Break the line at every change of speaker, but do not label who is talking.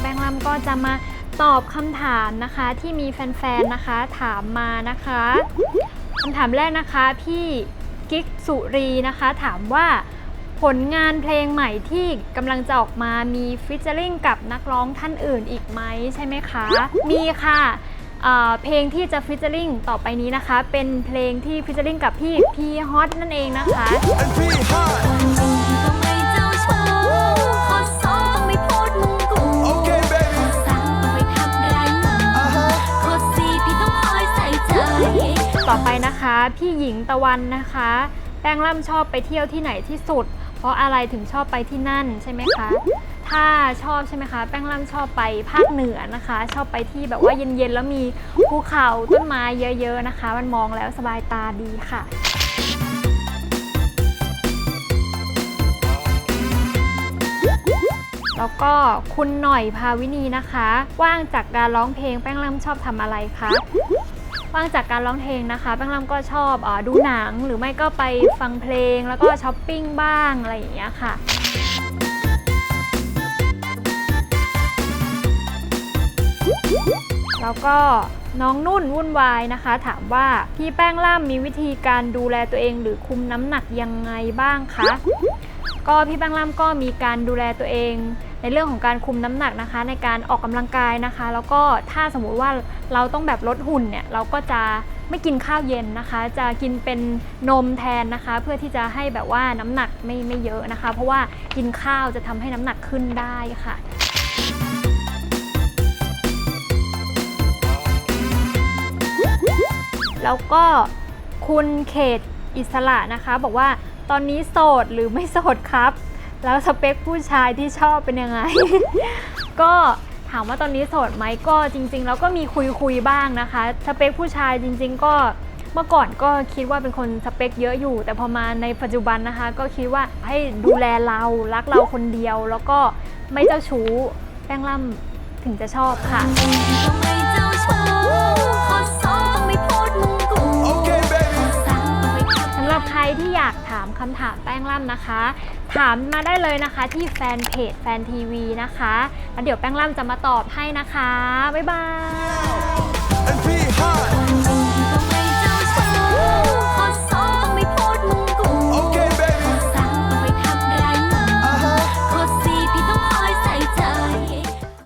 แป้งล่ำก็จะมาตอบคำถามนะคะที่มีแฟนๆนะคะถามมานะคะคำถามแรกนะคะพี่กิ๊กสุรีนะคะถามว่าผลงานเพลงใหม่ที่กำลังจะออกมามีฟิชเจอริงกับนักร้องท่านอื่นอีกไหมใช่ไหมคะ มีค่ะเเพลงที่จะฟิชเจอริงต่อไปนี้นะคะ เป็นเพลงที่ฟิชเจอริงกับพี่พีฮอตนั่นเองนะคะ
ต่อไป
นะคะ พี่หญิงตะวันนะคะ แป้งล่ำชอบไปเที่ยวที่ไหนที่สุด เพราะอะไรถึงชอบไปที่นั่นใช่ไหมคะ ถ้าชอบใช่ไหมคะ แป้งล่ำชอบไปภาคเหนือนะคะ ชอบไปที่แบบว่าเย็นๆแล้วมีภูเขาต้นไม้เยอะๆนะคะ มันมองแล้วสบายตาดีค่ะแล้วก็คุณหน่อยภาวินีนะคะ ว่างจากการร้องเพลงแป้งล่ำชอบทำอะไรคะ ว่างจากการร้องเพลงนะคะแป้งล่ำก็ชอบอดูหนังหรือไม่ก็ไปฟังเพลงแล้วก็ช้อปปิ้งบ้างอะไรอย่างเงี้ยค่ะแล้วก็น้องนุ่นวุ่นวายนะคะ ถามว่าพี่แป้งล่ำมีวิธีการดูแลตัวเองหรือคุมน้ำหนักยังไงบ้างคะก็พี่แป้งล่ำก็มีการดูแลตัวเอง ในเรื่องของการคุมน้ำหนักนะคะ ในการออกกำลังกายนะคะ แล้วก็ถ้าสมมุติว่าเราต้องแบบลดหุ่นเนี่ยเราก็จะไม่กินข้าวเย็นนะคะ จะกินเป็นนมแทนนะคะ เพื่อที่จะให้แบบว่าน้ำหนักไม่ไม่เยอะนะคะ เพราะว่ากินข้าวจะทำให้น้ำหนักขึ้นได้ค่ะแล้วก็คุณเขตอิสระนะคะ บอกว่าตอนนี้โสดหรือไม่โสดครับ แล้วสเปคผู้ชายที่ชอบเป็นยังไง ก็ถามว่าตอนนี้โสดไหมก็จริง ๆ แล้วก็มีคุยคุยๆบ้างนะคะ สเปคผู้ชายจริง ๆ ก็เมื่อก่อนก็คิดว่าเป็นคนสเปคเยอะอยู่ แต่พอมาในปัจจุบันนะคะ ก็คิดว่าให้ดูแลเรารักเราคนเดียว แล้วก็ไม่เจ้าชู้แป้งล่ำถึงจะชอบค่ะ ที่อยากถามคำถามแป้งล่ำนะคะ ถามมาได้เลยนะคะที่แฟนเพจแฟนทีวีนะคะ แล้วเดี๋ยวแป้งล่ำจะมาตอบให้นะคะ บ๊ายบาย